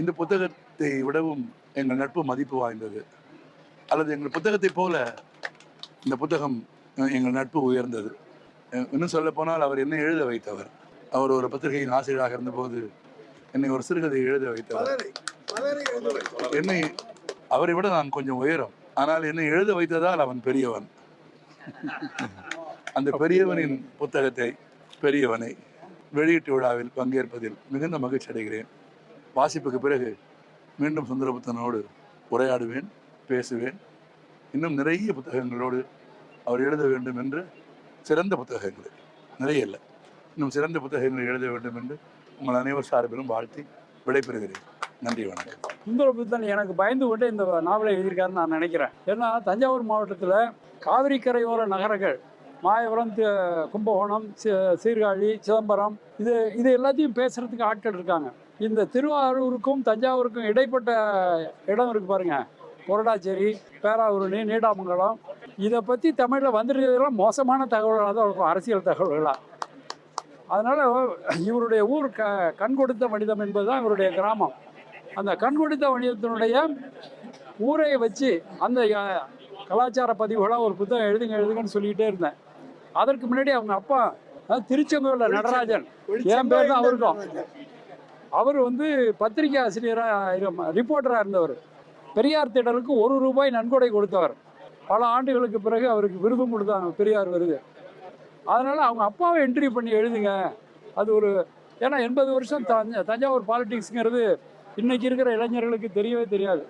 இந்த புத்தகத்தை விடவும் எங்கள் நட்பு மதிப்பு வாய்ந்தது. அல்லது எங்கள் புத்தகத்தை போல இந்த புத்தகம் எங்கள் நட்பு உயர்ந்தது. இன்னும் சொல்ல போனால் அவர் என்னை எழுத வைத்தவர். அவர் ஒரு பத்திரிகையின் ஆசிரியராக இருந்தபோது என்னை ஒரு சிறுகதை எழுத வைத்தவர். என்னை அவரை விட நான் கொஞ்சம் உயரம். ஆனால் என்னை எழுத வைத்ததால் அவன் பெரியவன். அந்த பெரியவனின் புத்தகத்தை பெரியவனை வெளியீட்டு விழாவில் பங்கேற்பதில் மிகுந்த மகிழ்ச்சி அடைகிறேன் வாசிப்புக்கு பிறகு மீண்டும் சுந்தரபுத்தனோடு உரையாடுவேன் பேசுவேன். இன்னும் நிறைய புத்தகங்களோடு அவர் எழுத வேண்டும் என்று சிறந்த புத்தகங்கள் நிறைய இல்லை. இன்னும் சிறந்த புத்தகங்களை எழுத வேண்டும் என்று உங்கள் அனைவர் சார்பிலும் வாழ்த்தி விடைபெறுகிறேன். நன்றி வணக்கம். சுந்தரபுத்தன் எனக்கு பயந்து கொண்டு இந்த நாவலை எழுதியிருக்காருன்னு நான் நினைக்கிறேன். ஏன்னா தஞ்சாவூர் மாவட்டத்தில் காவிரி கரையோர நகரங்கள் மாயபுரம் கும்பகோணம் சீர்காழி சிதம்பரம் இது இது எல்லாத்தையும் பேசுகிறதுக்கு ஆட்கள் இருக்காங்க. இந்த திருவாரூருக்கும் தஞ்சாவூருக்கும் இடைப்பட்ட இடம் இருக்கு பாருங்க. கொரடாச்சேரி பேராவூரணி நீடாமங்கலம். இதை பற்றி தமிழில் வந்துருக்கிறதுலாம் மோசமான தகவல்களாக தான் இருக்கும் அரசியல் தகவல்களாக அதனால் இவருடைய ஊர் க கண் கொடுத்த மனிதம் என்பது தான் இவருடைய கிராமம். அந்த கண் கொடுத்த மனிதத்தினுடைய ஊரை வச்சு அந்த கலாச்சார பதிவுகளாக ஒரு புத்தகம் எழுதுங்க எழுதுங்கன்னு சொல்லிக்கிட்டே இருந்தேன். அதற்கு முன்னாடி அவங்க அப்பா அஹ், திருச்செங்கோலில் நடராஜன். என் பேர் தான் அவருக்கும் அவர் வந்து பத்திரிகை ஆசிரியராக ரிப்போர்ட்டராக இருந்தவர். பெரியார் திடலுக்கு ஒரு ரூபாய் நன்கொடை கொடுத்தவர். பல ஆண்டுகளுக்கு பிறகு அவருக்கு விருதும் கொடுத்தாங்க பெரியார் விருது. அதனால் அவங்க அப்பாவை என்ட்ரி பண்ணி எழுதுங்க. அது ஒரு ஏன்னா எண்பது வருஷம் தஞ்ச தஞ்சாவூர் பாலிடிக்ஸுங்கிறது இன்றைக்கி இருக்கிற இளைஞர்களுக்கு தெரியவே தெரியாது.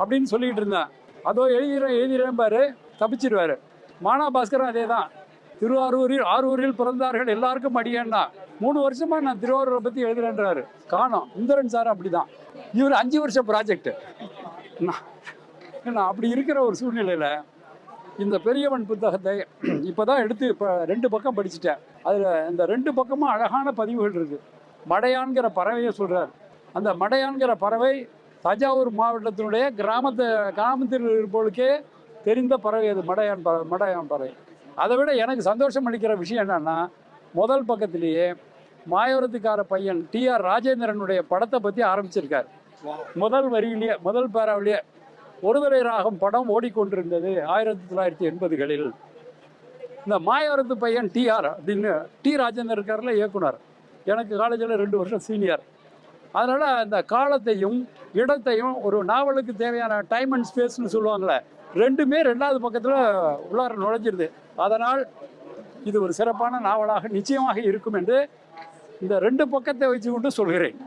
அப்படின்னு சொல்லிகிட்டு இருந்தேன் அதோ எழுதிறேன் எழுதிறேன் பாரு மானா பாஸ்கரும் அதே தான் திருவாரூரில் ஆரூரில் பிறந்தார்கள் எல்லாருக்கும் அடியேன்னா. மூணு வருஷமா நான் திருவாரூரை பற்றி எழுதுறேன்றாரு. காணோம். இந்திரன் சார் அப்படிதான். இவர் அஞ்சு வருஷம் ப்ராஜெக்ட் நான் அப்படி இருக்கிற ஒரு சூழ்நிலையில் இந்த பெரியவன் புத்தகத்தை இப்போ தான் எடுத்து இப்போ ரெண்டு பக்கம் படிச்சுட்டேன். அதில் இந்த ரெண்டு பக்கமும் அழகான பதிவுகள் இருக்குது மடையான்கிற பறவையை சொல்கிறார் அந்த மடையான்கிற பறவை தஞ்சாவூர் மாவட்டத்தினுடைய கிராமத்து கிராமத்தில் இருப்பவர்களுக்கே தெரிந்த பறவை அது. மடையான் பறவை மடையான் பறவை. அதை விட எனக்கு சந்தோஷம் அளிக்கிற விஷயம் என்னன்னா முதல் பக்கத்திலேயே மாயவரத்துக்கார பையன் டிஆர் ராஜேந்திரனுடைய படத்தை பற்றி ஆரம்பிச்சிருக்கார். முதல் வரியிலேயே முதல் பேராவிலேயே ஒருதலை ராகம் படம் ஓடிக்கொண்டிருந்தது ஆயிரத்தி தொள்ளாயிரத்தி எண்பதுகளில். இந்த மாயவரத்து பையன் டிஆர் அப்படின்னு டி ராஜேந்தர் இருக்கார்ல இயக்குனர். எனக்கு காலேஜில் ரெண்டு வருஷம் சீனியர். அதனால் அந்த காலத்தையும் இடத்தையும் ஒரு நாவலுக்கு தேவையான டைம் அண்ட் ஸ்பேஸ்னு சொல்லுவாங்கள்ல ரெண்டுமே ரெண்டாவது பக்கத்தில் உள்ளார நுழைஞ்சிருது. அதனால் இது ஒரு சிறப்பான நாவலாக நிச்சயமாக இருக்கும் என்று இந்த ரெண்டு பக்கத்தை வச்சு கொண்டு சொல்கிறேன்.